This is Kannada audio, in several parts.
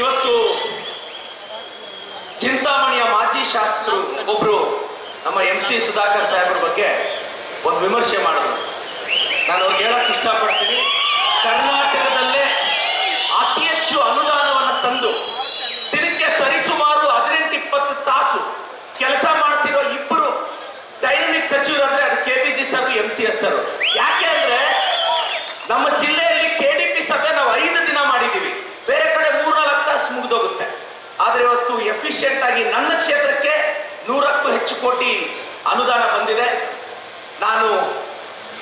ಇವತ್ತು ಚಿಂತಾಮಣಿಯ ಮಾಜಿ ಶಾಸಕರು ಒಬ್ರು ನಮ್ಮ ಎಂ ಸಿ ಸುಧಾಕರ್ ಸಾಹೇಬ್ರ ಬಗ್ಗೆ ಒಂದು ವಿಮರ್ಶೆ ಮಾಡಿದ್ರು. ನಾನು ಅವ್ರಿಗೆ ಹೇಳಕ್ ಇಷ್ಟಪಡ್ತೀನಿ. ಕರ್ನಾಟಕದಲ್ಲೇ ಅತಿ ಹೆಚ್ಚು ಅನುದಾನವನ್ನು ತಂದು ದಿನಕ್ಕೆ ಸರಿಸುಮಾರು ಹದಿನೆಂಟು ಇಪ್ಪತ್ತು ತಾಸು ಕೆಲಸ ಮಾಡ್ತಿರೋ ಇಬ್ಬರು ಡೈನಮಿಕ್ ಸಚಿವರು ಅಂದ್ರೆ ಅದು K B G sir M C S sir ಯಾಕೆ ಅಂದ್ರೆ ನಮ್ಮ ಜಿಲ್ಲೆಯಲ್ಲಿ ಎಫಿಷಿಯಂಟ್ ಆಗಿ ನನ್ನ ಕ್ಷೇತ್ರಕ್ಕೆ ನೂರಕ್ಕೂ ಹೆಚ್ಚು ಕೋಟಿ ಅನುದಾನ ಬಂದಿದೆ. ನಾನು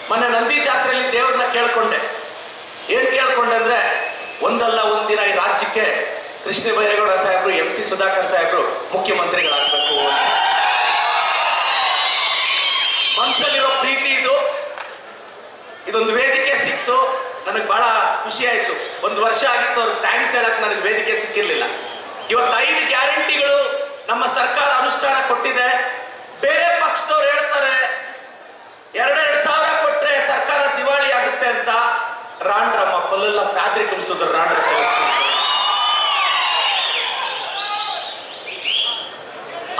ಮೊನ್ನೆ ನಂದಿ ಜಾತ್ರೆಯಲ್ಲಿ ದೇವರನ್ನ ಕೇಳ್ಕೊಂಡೆ. ಏನ್ ಕೇಳ್ಕೊಂಡೆ ಅಂದರೆ, ಒಂದಲ್ಲ ಒಂದಿನ ಈ ರಾಜ್ಯಕ್ಕೆ ಕೃಷ್ಣ ಬೈರೇಗೌಡ ಸಾಹೇಬರು, ಎಂ ಸಿ ಸುಧಾಕರ್ ಸಾಹೇಬರು ಮುಖ್ಯಮಂತ್ರಿಗಳಾಗಬೇಕು ಮನಸ್ಸಲ್ಲಿರೋ ಪ್ರೀತಿ ಇದು. ಇದೊಂದು ವೇದಿಕೆ ಸಿಕ್ತು. ನನಗೆ ಬಹಳ ಖುಷಿ ಆಯಿತು. ಒಂದು ವರ್ಷ ಆಗಿತ್ತು, ಅವ್ರಿಗೆ ಥ್ಯಾಂಕ್ಸ್ ಹೇಳಕ್ಕೆ ನನಗೆ ವೇದಿಕೆ ಸಿಕ್ಕಿರ್ಲಿಲ್ಲ. ಇವತ್ತು ಐದು ಗ್ಯಾರಂಟಿಗಳು ನಮ್ಮ ಸರ್ಕಾರ ಅನುಷ್ಠಾನ ಕೊಟ್ಟಿದೆ. ಬೇರೆ ಪಕ್ಷದವ್ರು ಹೇಳ್ತಾರೆ, ಎರಡೆರಡು ಸಾವಿರ ಕೊಟ್ರೆ ಸರ್ಕಾರ ದಿವಾಳಿ ಆಗುತ್ತೆ ಅಂತ. ರಾಂಡ್ರಮ್ಮ, ಪಲ್ಲೆಲ್ಲ ಪ್ಯಾದ್ರಿ ತುಂಬಿಸಿದ್ರು ರಾಂಡ್ರ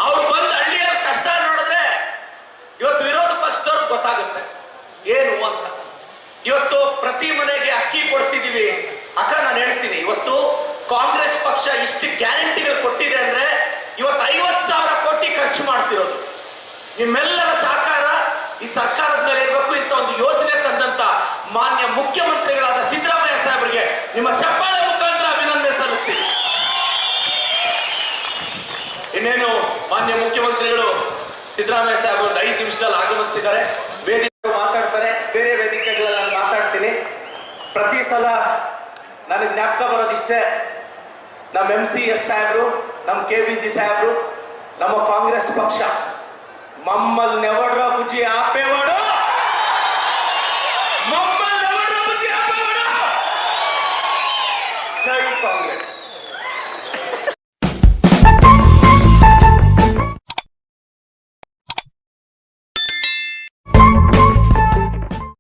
ಅವ್ರು ಬಂದು ಹಳ್ಳಿಯಲ್ಲಿ ಕಷ್ಟ ನೋಡಿದ್ರೆ ಇವತ್ತು ವಿರೋಧ ಪಕ್ಷದವ್ರು ಗೊತ್ತಾಗುತ್ತೆ. ಏನು ಅಂತ. ಇವತ್ತು ಪ್ರತಿ ಮನೆಗೆ ಅಕ್ಕಿ ಕೊಡ್ತಿದೀವಿ ಅಕ್ಕ, ನಾನು ಹೇಳ್ತೀನಿ, ಇವತ್ತು ಕಾಂಗ್ರೆಸ್ ಇಷ್ಟು ಗ್ಯಾರಂಟಿಗಳು ಕೊಟ್ಟಿದೆ ಅಂದ್ರೆ ಇವತ್ತು ಐವತ್ತು ಸಾವಿರ ಕೋಟಿ ಖರ್ಚು ಮಾಡ್ತಿರೋದು. ನಿಮ್ಮೆಲ್ಲರ ಸಹಕಾರ ಈ ಸರ್ಕಾರದ ಮೇಲೆ ಇರಬೇಕು ಇಂಥ ಒಂದು ಯೋಜನೆ ತಂದಂತ ಮಾನ್ಯ ಮುಖ್ಯಮಂತ್ರಿಗಳಾದ ಸಿದ್ದರಾಮಯ್ಯ ಸಾಹೇಬರಿಗೆ ನಿಮ್ಮ ಚಪ್ಪಾಳೆ ಮುಖಾಂತರ ಅಭಿನಂದನೆ ಸಲ್ಲಿಸ್ತೀನಿ. ಇನ್ನೇನು ಮಾನ್ಯ ಮುಖ್ಯಮಂತ್ರಿಗಳು ಸಿದ್ದರಾಮಯ್ಯ ಸಾಹೇಬ್ ಒಂದು ಐದು ನಿಮಿಷದಲ್ಲಿ ಆಗಮಿಸ್ತಿದ್ದಾರೆ. ವೇದಿಕೆ ಮಾತಾಡ್ತಾರೆ. ಬೇರೆ ವೇದಿಕೆಗಳಲ್ಲಿ ನಾನು ಮಾತಾಡ್ತೀನಿ. ಪ್ರತಿ ಸಲ ನನಗೆ ಜ್ಞಾಪಕ ಬರೋದಿಷ್ಟೇ ನಮ್ಮ ಎಂ ಸಿ ಎಸ್ ಸಾಹೇಬ್ರು ನಮ್ಮ ಕೆ ವಿ ಜಿ ಸಾಹೇಬ್ರು, ನಮ್ಮ ಕಾಂಗ್ರೆಸ್ ಪಕ್ಷ, ಮಮ್ಮಲ್ ನೆವರ್